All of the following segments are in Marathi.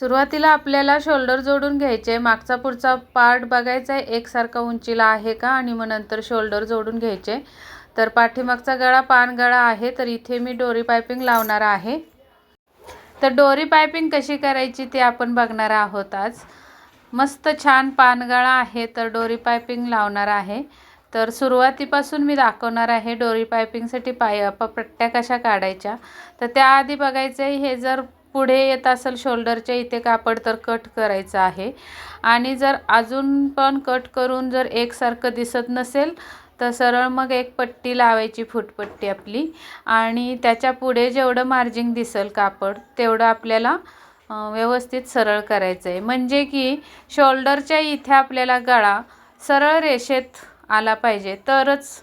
सुरुवातीला आपल्याला शोल्डर जोडून घ्यायचे मागचा पुढचा पार्ट बघायचा आहे एकसारखा उंचीला आहे का आणि मग नंतर शोल्डर जोडून घ्यायचे. तर पाठीमागचा गळा पान गळा आहे तर इथे मी डोरी पायपिंग लावणार आहे. तर डोरी पायपिंग कशी करायची ते आपण बघणार आहोत आज. मस्त छान पानगळा आहे तर डोरी पायपिंग लावणार आहे. तर सुरुवातीपासून मी दाखवणार आहे डोरी पायपिंगसाठी पाय पट्ट्या कशा काढायच्या. तर त्याआधी बघायचं आहे हे जर पुढे येत असेल शोल्डरच्या इथे कापड तर कट करायचं आहे. आणि जर अजून पण कट करून जर एकसारखं दिसत नसेल तर सरळ मग एक पट्टी लावायची फुटपट्टी आपली. आणि त्याच्या पुढे जेवढं मार्जिंग दिसेल कापड तेवढं आपल्याला व्यवस्थित सरळ करायचं आहे म्हणजे की शोल्डरच्या इथे आपल्याला गळा सरळ रेषेत आला पाहिजे. तरच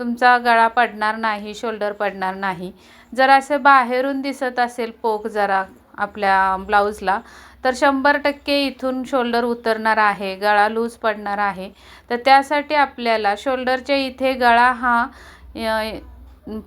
तुमचा गळा पडणार नाही शोल्डर पडणार नाही. जर असं बाहेरून दिसत असेल पोक जरा आपल्या ब्लाऊजला तर शंभर टक्के इथून शोल्डर उतरणार आहे गळा लूज पडणार आहे. तर त्यासाठी आपल्याला शोल्डरच्या इथे गळा हा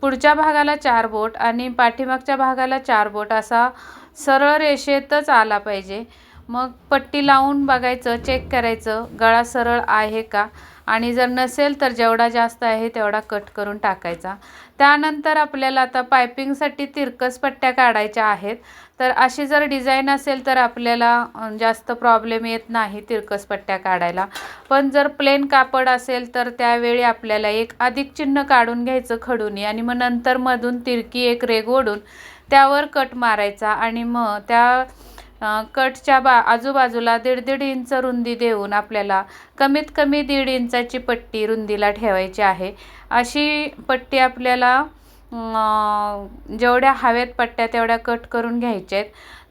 पुढच्या भागाला चार बोट आणि पाठीमागच्या भागाला चार बोट असा सरळ रेषेतच आला पाहिजे. मग पट्टी लावून बघायचं चेक करायचं गळा सरळ आहे का? आणि जर नसेल तर जेवढा जास्त आहे तेवढा कट करून टाकायचा. त्यानंतर आपल्याला आता पायपिंगसाठी तिरकस पट्ट्या काढायच्या आहेत. तर अशी जर डिझाईन असेल तर आपल्याला जास्त प्रॉब्लेम येत नाही तिरकस पट्ट्या काढायला. पण जर प्लेन कापड असेल तर त्यावेळी आपल्याला एक अधिक चिन्ह काढून घ्यायचं खडूनी आणि मग नंतर मधून तिरकी एक रेग ओढून त्यावर कट मारायचा. आणि मग त्या कटच्या बा आजूबाजूला दीड दीड इंच रुंदी देऊन आपल्याला कमीत कमी दीड इंचाची पट्टी रुंदीला ठेवायची आहे. अशी पट्टी आपल्याला जेवढ्या हवेत पट्ट्या तेवढ्या कट करून घ्यायच्या आहेत.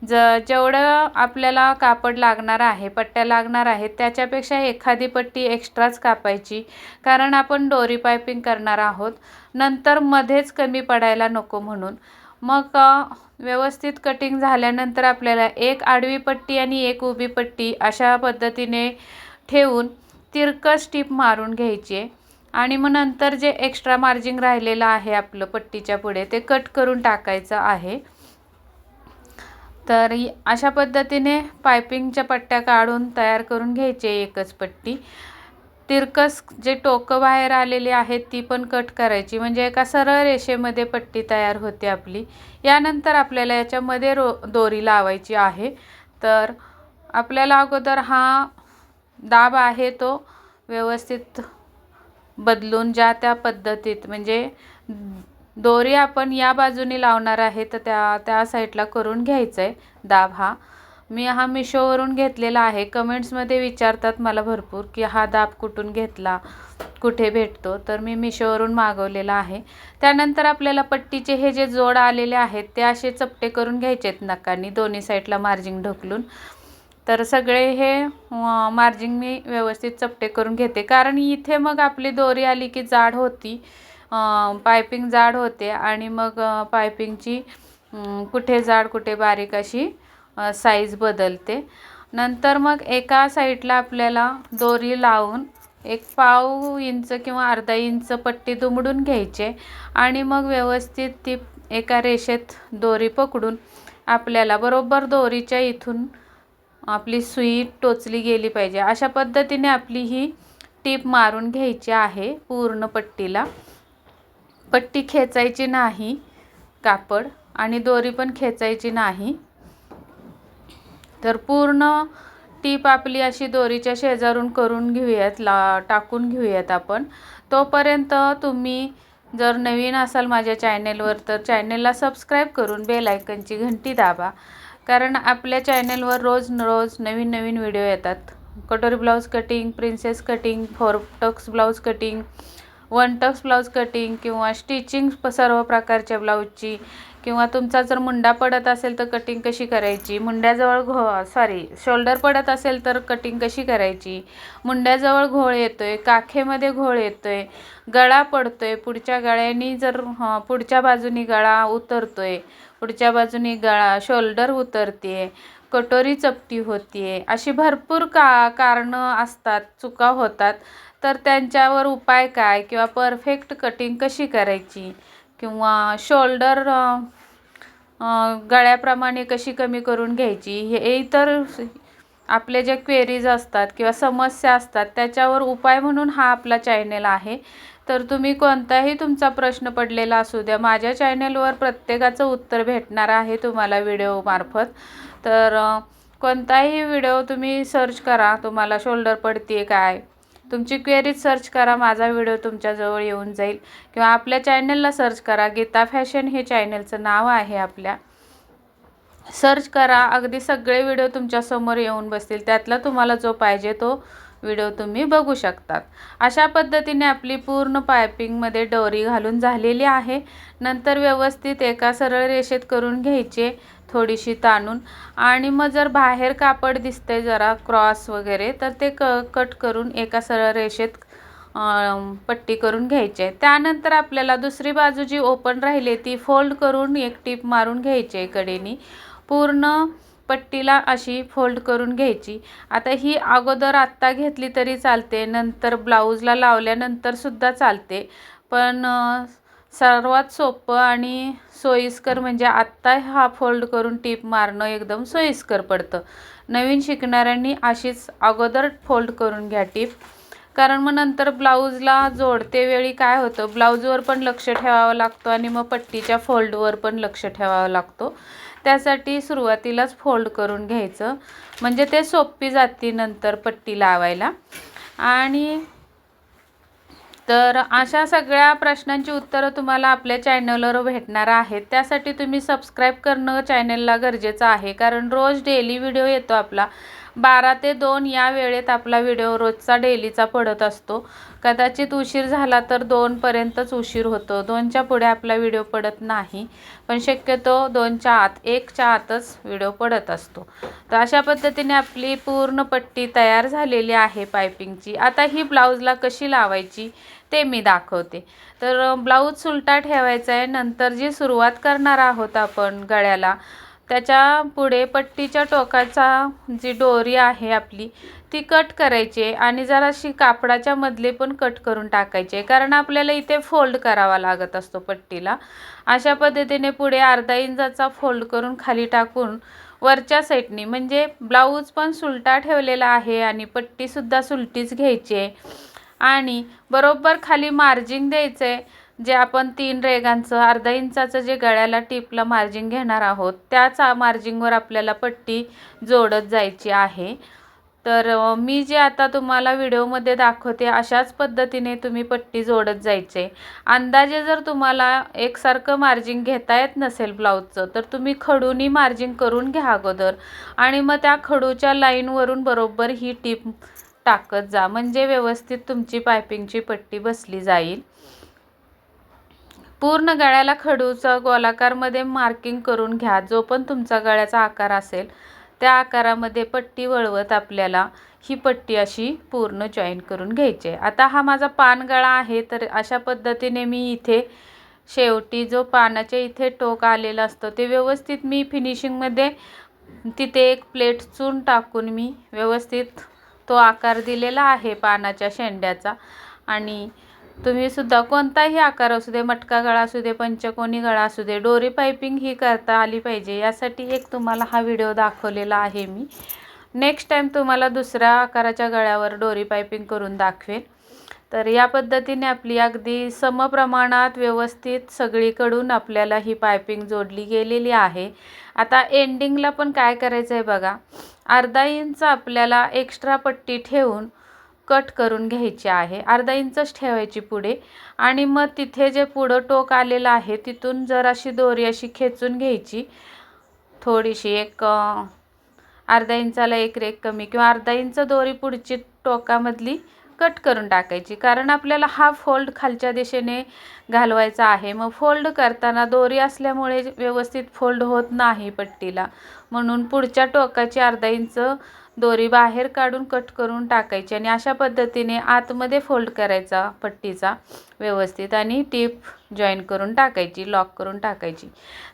ज जेवढं आपल्याला कापड लागणार आहे पट्ट्या लागणार आहेत त्याच्यापेक्षा एखादी पट्टी एक्स्ट्राच कापायची. कारण आपण डोरी पायपिंग करणार आहोत. नंतर मध्येच कमी पडायला नको म्हणून. मग व्यवस्थित कटिंग झाल्यानंतर आपल्याला एक आडवी पट्टी आणि एक उभी पट्टी अशा पद्धतीने ठेवून तिरकस टीप मारून घ्यायची आहे. आणि मग नंतर जे एक्स्ट्रा मार्जिंग राहिलेलं आहे आपलं पट्टीच्या पुढे ते कट करून टाकायचं आहे. तर अशा पद्धतीने पायपिंगच्या पट्ट्या काढून तयार करून घ्यायचे एकच पट्टी. तिरकस जे टोकं बाहेर आलेली आहेत ती पण कट करायची. म्हणजे एका सरळ रेषेमध्ये पट्टी तयार होते आपली. यानंतर आपल्याला याच्यामध्ये रो दोरी लावायची आहे. तर आपल्याला अगोदर हा दाब आहे तो व्यवस्थित बदलून ज्या त्या पद्धतीत म्हणजे दोरी आपण या बाजूने लावणार आहे तर त्या त्या साईडला करून घ्यायचं आहे दाब हा. मी हा मिशोवरून घेतलेला आहे. कमेंट्समध्ये विचारतात मला भरपूर की हा दाब कुठून घेतला कुठे भेटतो? तर मी मिशोवरून मागवलेला आहे. त्यानंतर आपल्याला पट्टीचे हे जे जोड आलेले आहेत ते असे चपटे करून घ्यायचे आहेत नकांनी दोन्ही साईडला मार्जिंग ढकलून. तर सगळे हे मार्जिंग मी व्यवस्थित चपटे करून घेते. कारण इथे मग आपली दोरी आली की जाड होती पायपिंग जाड होते आणि मग पायपिंगची कुठे जाड कुठे बारीक अशी साईज बदलते. नंतर मग एका साईडला आपल्याला दोरी लावून एक पाव इंच किंवा अर्धा इंच पट्टी दुमडून घ्यायचे आणि मग व्यवस्थित ती एका रेषेत दोरी पकडून आपल्याला बरोबर दोरीच्या इथून आपली सुई टोचली गेली पाहिजे. अशा पद्धतीने आपली ही टीप मारून घ्यायची आहे पूर्ण पट्टीला. पट्टी खेचायची नाही कापड आणि दोरी पण खेचायची नाही. तर पूर्ण टीप आपली अशी दोरीच्या शेजारून करून घेऊयात ला टाकून घेऊयात आपण. तोपर्यंत तुम्ही जर नवीन असाल माझ्या चॅनेलवर तर चॅनेलला सबस्क्राईब करून बेल आयकनची घंटी दाबा. कारण आपल्या चॅनेलवर रोज रोज नवीन नवीन व्हिडिओ येतात. कटोरी blouse cutting princess cutting four tucks blouse cutting one tucks blouse cutting किंवा स्टिचिंग सर्व प्रकारच्या ब्लाऊजची किंवा तुमचा जर मुंडा पडत असेल तर कटिंग कशी करायची? मुंड्याजवळ घो सॉरी शोल्डर पडत असेल तर कटिंग कशी करायची? मुंड्याजवळ घोळ येतो आहे काखेमध्ये घोळ येतो आहे गळा पडतो आहे पुढच्या गळ्यानी जर पुढच्या बाजूनी गळा उतरतो आहे पुढच्या बाजूनी गळा शोल्डर उतरते कटोरी चपटी होते अशी भरपूर का कारणं असतात चुका होतात. तर त्यांच्यावर उपाय काय किंवा परफेक्ट कटिंग कशी करायची? किंवा शोल्डर गळ्याप्रमाणे कशी कमी करून घ्यायची? हे इतर आपले जे क्वेरीज असतात किंवा समस्या असतात त्याच्यावर उपाय म्हणून हा आपला चॅनेल आहे. तर तुम्ही कोणताही तुमचा प्रश्न पडलेला असू द्या माझ्या चॅनेलवर प्रत्येकाचं उत्तर भेटणार आहे तुम्हाला व्हिडिओमार्फत तर कोणताही व्हिडिओ तुम्ही सर्च करा तुम्हाला शोल्डर पडते काय? तुमची क्वेरीज सर्च करा माझा व्हिडिओ तुमच्याजवळ येऊन जाईल. किंवा आपल्या चॅनलला सर्च करा गीता फॅशन हे चॅनलचं नाव आहे आपल्या. सर्च करा अगदी सगळे व्हिडिओ तुमच्यासमोर येऊन बसतील. त्यातला तुम्हाला जो पाहिजे तो व्हिडिओ तुम्ही बघू शकतात. अशा पद्धतीने आपली पूर्ण पायपिंगमध्ये डोरी घालून झालेली आहे. नंतर व्यवस्थित एका सरळ रेषेत करून घ्यायचे. थोडीशी ताणून. आणि मग जर बाहेर कापड दिसतंय जरा क्रॉस वगैरे तर ते क कट करून एका सरळ रेषेत पट्टी करून घ्यायची. आहे त्यानंतर आपल्याला दुसरी बाजू जी ओपन राहिली ती फोल्ड करून एक टीप मारून घ्यायची आहे कडेनी. पूर्ण पट्टीला अशी फोल्ड करून घ्यायची. आता ही अगोदर आत्ता घेतली तरी चालते नंतर ब्लाऊजला लावल्यानंतरसुद्धा चालते. पण सर्वात सोपं आणि सोयीस्कर म्हणजे आत्ता हा फोल्ड करून टीप मारणं एकदम सोयीस्कर पडतं. नवीन शिकणाऱ्यांनी अशीच अगोदर फोल्ड करून घ्या टीप. कारण मग नंतर ब्लाऊजला जोडते वेळी काय होतं? ब्लाऊजवर पण लक्ष ठेवावं लागतं आणि मग पट्टीच्या फोल्डवर पण लक्ष ठेवावं लागतो. त्यासाठी सुरुवातीलाच फोल्ड करून घ्यायचं. म्हणजे ते सोपी जाती नंतर पट्टी लावायला. आणि तर अशा सगळ्या प्रश्नांची उत्तरं तुम्हाला आपल्या चॅनलवर भेटणार आहेत. त्यासाठी तुम्ही सबस्क्राईब करणं चॅनलला गरजेचं आहे. कारण रोज डेली व्हिडिओ येतो आपला. बारा ते दोन या वेळेत आपला व्हिडिओ रोजचा डेलीचा पडत असतो. कदाचित उशीर झाला तर दोनपर्यंतच उशीर होतो. दोनच्या पुढे आपला व्हिडिओ पडत नाही. पण शक्यतो दोनच्या आत एकच्या आतच व्हिडिओ पडत असतो. तर अशा पद्धतीने आपली पूर्ण पट्टी तयार झालेली आहे पायपिंगची. आता ही ब्लाऊजला कशी लावायची ते मी दाखवते. तर ब्लाऊज सुलटा ठेवायचा आहे. नंतर जी सुरुवात करणार आहोत आपण गळ्याला त्याच्या पुढे पट्टीच्या टोकाचा जी डोरी आहे आपली ती कट करायची आहे आणि जराशी कापडाच्या मधले पण कट करून टाकायचे. आहे कारण आपल्याला इथे फोल्ड करावा लागत असतो पट्टीला. अशा पद्धतीने पुढे अर्धा इंचाचा फोल्ड करून खाली टाकून वरच्या साईडनी म्हणजे ब्लाऊज पण सुलटा ठेवलेला आहे आणि पट्टीसुद्धा सुलटीच घ्यायची आहे. आणि बरोबर खाली मार्जिंग द्यायचं आहे जे आपण तीन रेगांचं अर्धा इंचाचं जे गळ्याला टिपला मार्जिंग घेणार आहोत त्याच मार्जिंगवर आपल्याला पट्टी जोडत जायची आहे. तर मी जे आता तुम्हाला व्हिडिओमध्ये दाखवते अशाच पद्धतीने तुम्ही पट्टी जोडत जायचे. अंदाजे जर तुम्हाला एकसारखं मार्जिंग घेता येत नसेल ब्लाऊजचं तर तुम्ही खडूनी मार्जिंग करून घ्या अगोदर. आणि मग त्या खडूच्या लाईनवरून बरोबर ही टीप टाकत जा. म्हणजे व्यवस्थित तुमची पायपिंगची पट्टी बसली जाईल. पूर्ण गळ्याला खडूचं गोलाकारमध्ये मार्किंग करून घ्या. जो पण तुमचा गळ्याचा आकार असेल त्या आकारामध्ये पट्टी वळवत आपल्याला ही पट्टी अशी पूर्ण जॉईन करून घ्यायची आहे. आता हा माझा पानगळा आहे तर अशा पद्धतीने मी इथे शेवटी जो पानाच्या इथे टोक आलेला असतो ते व्यवस्थित मी फिनिशिंगमध्ये तिथे एक प्लेट चून टाकून मी व्यवस्थित तो आकार दिलेला आहे पानाच्या शेंड्याचा. आणि तुम्ही सुद्धा कोणताही आकार असू दे मटका गळा असू दे पंचकोनी गळा असू दे डोरी पायपिंग ही करता आली पाहिजे. यासाठी एक तुम्हाला हा व्हिडिओ दाखवलेला आहे मी. नेक्स्ट टाईम तुम्हाला दुसऱ्या आकाराच्या गळ्यावर डोरी पायपिंग करून दाखवेल. तर या पद्धतीने आपली अगदी समप्रमाणात व्यवस्थित सगळीकडून आपल्याला ही पायपिंग जोडली गेलेली आहे. आता एंडिंगला पण काय करायचं आहे बघा. अर्धा इंच आपल्याला एक्स्ट्रा पट्टी ठेवून कट करून घ्यायची आहे. अर्धा इंचच ठेवायची पुढे. आणि मग तिथे जे पुढं टोक आलेलं आहे तिथून जर अशी दोरी अशी खेचून घ्यायची. थोडीशी एक अर्धा इंचाला एक रेक कमी किंवा अर्धा इंच दोरी पुढची टोकामधली कट करून टाकायची. कारण आपल्याला हा फोल्ड खालच्या दिशेने घालवायचा आहे. मग फोल्ड करताना दोरी असल्यामुळे व्यवस्थित फोल्ड होत नाही पट्टीला. म्हणून पुढच्या टोकाची अर्धा इंच दोरी बाहेर काढून कट करून टाकायची आणि अशा पद्धतीने आतमध्ये फोल्ड करायचा पट्टीचा व्यवस्थित आणि टीप जॉईन करून टाकायची लॉक करून टाकायची.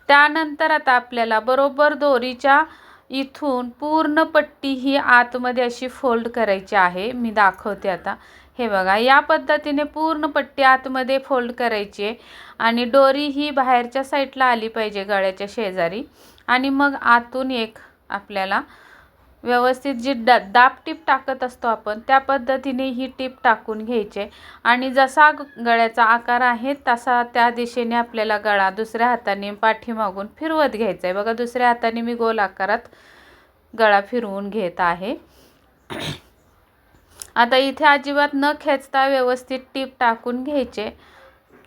त्यानंतर आता आपल्याला बरोबर दोरीच्या इथून पूर्ण पट्टी ही आतमध्ये अशी फोल्ड करायची आहे. मी दाखवते आता. हे बघा या पद्धतीने पूर्ण पट्टी आतमध्ये फोल्ड करायची आहे आणि डोरी ही बाहेरच्या साईडला आली पाहिजे गळ्याच्या शेजारी. आणि मग आतून एक आपल्याला व्यवस्थित जी डा दाब टीप टाकत असतो आपण त्या पद्धतीने ही टीप टाकून घ्यायचे. आणि जसा गळ्याचा आकार आहे तसा त्या दिशेने आपल्याला गळा दुसऱ्या हाताने पाठीमागून फिरवत घ्यायचा आहे बघा दुसऱ्या हाताने मी गोल आकारात गळा फिरवून घेत आहे. आता इथे अजिबात न खेचता व्यवस्थित टीप टाकून घ्यायचे.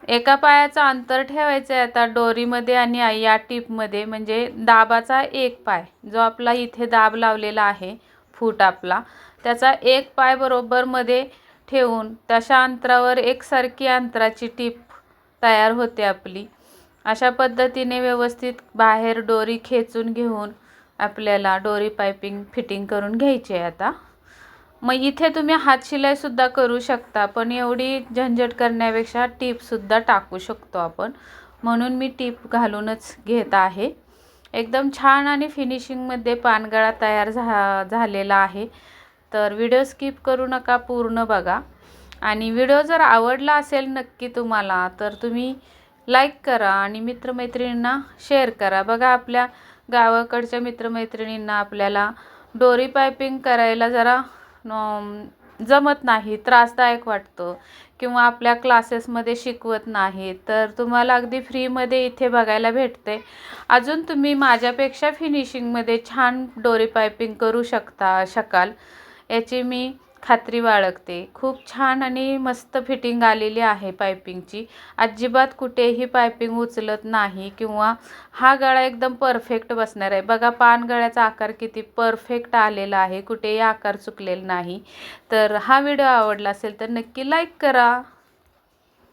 एका पायाचं अंतर ठेवायचं आहे आता डोरीमध्ये आणि या टीपमध्ये. म्हणजे दाबाचा एक पाय जो आपला इथे दाब लावलेला आहे फूट आपला त्याचा एक पाय बरोबरमध्ये ठेवून तशा अंतरावर एकसारखी अंतराची टीप तयार होते आपली. अशा पद्धतीने व्यवस्थित बाहेर डोरी खेचून घेऊन आपल्याला डोरी पायपिंग फिटिंग करून घ्यायची आहे आता. मग इथे तुम्ही हातशिलाईसुद्धा करू शकता पण एवढी झंझट करण्यापेक्षा टीपसुद्धा टाकू शकतो आपण. म्हणून मी टीप घालूनच घेत आहे. एकदम छान आणि फिनिशिंगमध्ये पानगळा तयार झा झालेला आहे. तर व्हिडिओ स्किप करू नका पूर्ण बघा. आणि व्हिडिओ जर आवडला असेल नक्की तुम्हाला तर तुम्ही लाईक करा आणि मित्रमैत्रिणींना शेअर करा. बघा आपल्या गावाकडच्या मित्रमैत्रिणींना आपल्याला डोरी पायपिंग करायला जरा जमत नाही त्रासदायक वाटतं. किंवा आपल्या क्लासेसमध्ये शिकवत नाही तर तुम्हाला अगदी फ्रीमध्ये इथे बघायला भेटते. अजून तुम्ही माझ्यापेक्षा फिनिशिंगमध्ये छान डोरी पायपिंग करू शकता शकाल. याची मी खात्री बाळगते. खूप छान आणि मस्त फिटिंग आलेली आहे पायपिंगची. अजिबात कुठेही पायपिंग उचलत नाही किंवा हा गळा एकदम परफेक्ट बसणार आहे. बघा पान गळ्याचा आकार किती परफेक्ट आलेला आहे. कुठेही आकार चुकलेला नाही. तर हा व्हिडिओ आवडला असेल तर नक्की लाईक करा.